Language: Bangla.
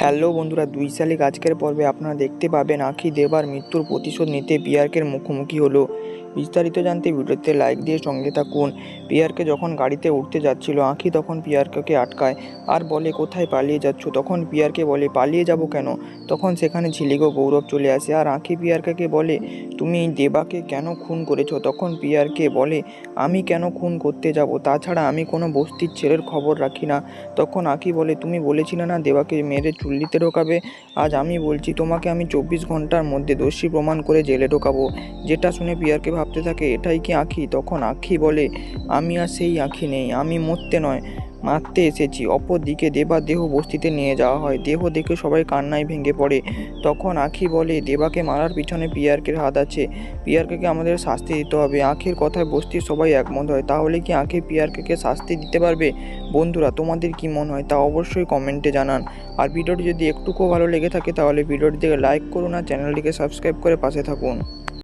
হ্যালো বন্ধুরা, দুই শালিক আজকের পর্বে আপনারা দেখতে পাবেন আখি দেবার মৃত্যুর প্রতিশোধ নিতে বিআরকের মুখোমুখি হলো। বিস্তারিত জানতে ভিডিওতে লাইক দিয়ে সঙ্গে থাকুন। পিয়ারকে যখন গাড়িতে উঠতে যাচ্ছিল, আখি তখন পিয়ারকে আটকায়। আর বলে, কোথায় পালিয়ে যাচ্ছ? তখন পিয়ারকে বলে, পালিয়ে যাব কেন? তখন সেখানে ঝিলিগো গৌরব চলে আসে। আর আখি পিয়ারকে বলে, তুমি দেবাকে কেন খুন করেছ? তখন পিয়ারকে বলে, আমি কেন খুন করতে যাব? তাছাড়া আমি কোনো বস্তির ছেলের খবর রাখি না। তখন আঁকি বলে, তুমি বলেছিলে না দেবাকে মেরে চুল্লিতে ঢোকাবে? আজ আমি বলছি, তোমাকে আমি চব্বিশ ঘণ্টার মধ্যে দোষী প্রমাণ করে জেলে ঢোকাবো। যেটা শুনে পিয়ারকে ভাবতে থাকে, এটাই কি আঁখি? তখন আঁখি বলে, আমি আর সেই আঁখি নেই, আমি মরতে নয়, মারতে এসেছি। অপর দিকে দেবা দেহ বস্তিতে নিয়ে যাওয়া হয়। দেহ দেখে সবাই কান্নায় ভেঙে পড়ে। তখন আঁখি বলে, দেবাকে মারার পিছনে পিয়ারকের হাত আছে। পিয়ারকে আমাদের শাস্তি দিতে হবে। আঁখির কথায় বস্তির সবাই একমত হয়। তাহলে কি আঁখি পিয়ারকে শাস্তি দিতে পারবে? বন্ধুরা, তোমাদের কি মনে হয় তা অবশ্যই কমেন্টে জানান। আর ভিডিওটি যদি একটুকুও ভালো লেগে থাকে, তাহলে ভিডিওটিতে লাইক করুন আর চ্যানেলটিকে সাবস্ক্রাইব করে পাশে থাকুন।